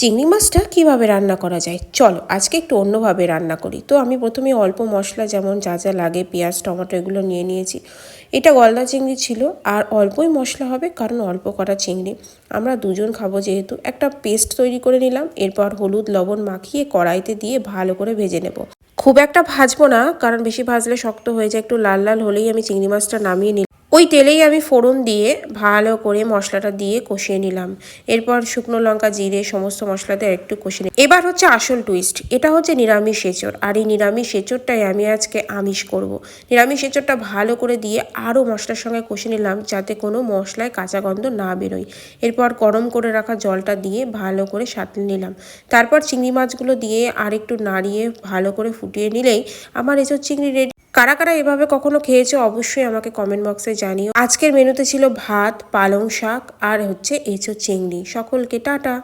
চিংড়ি মাছটা কীভাবে রান্না করা যায়? চলো, আজকে একটু অন্যভাবে রান্না করি। তো আমি প্রথমে অল্প মশলা, যেমন যা যা লাগে, পেঁয়াজ, টমেটো, এগুলো নিয়ে নিয়েছি। এটা গলদা চিংড়ি ছিল, আর অল্পই মশলা হবে, কারণ অল্প করা চিংড়ি। আমরা দুজন খাব যেহেতু। একটা পেস্ট তৈরি করে নিলাম, এরপর হলুদ, লবণ মাখিয়ে কড়াইতে দিয়ে ভালো করে ভেজে নেব। খুব একটা ভাজবো না, কারণ বেশি ভাজলে শক্ত হয়ে যায়। একটু লাল লাল হলেই আমি চিংড়ি মাছটা নামিয়ে নিলাম। ওই তেলেই আমি ফোড়ন দিয়ে ভালো করে মশলাটা দিয়ে কষিয়ে নিলাম। এরপর শুকনো লঙ্কা, জিরে, সমস্ত মশলাতে একটু কষিয়ে নিই এবার হচ্ছে আসল টুইস্ট এটা হচ্ছে নিরামিষ এঁচড়। আর এই নিরামিষ এঁচড়টাই আমি আজকে আমিষ করব। নিরামিষ এঁচড়টা ভালো করে দিয়ে আরও মশলার সঙ্গে কষে নিলাম যাতে কোনো মশলায় কাঁচা গন্ধ না বেরোয়। এরপর গরম করে রাখা জলটা দিয়ে ভালো করে সাঁতলে নিলাম। তারপর চিংড়ি মাছগুলো দিয়ে আর একটু নাড়িয়ে ভালো করে ফুটিয়ে নিলেই আমার এঁচড় চিংড়ি রেডি। কারা কারা এভাবে কখনো খেয়েছে অবশ্যই আমাকে কমেন্ট বক্সে জানিও। আজকের মেনুতে ছিল ভাত, পালং শাক আর হচ্ছে এঁচো চিংড়ি। সকলকে টাটা।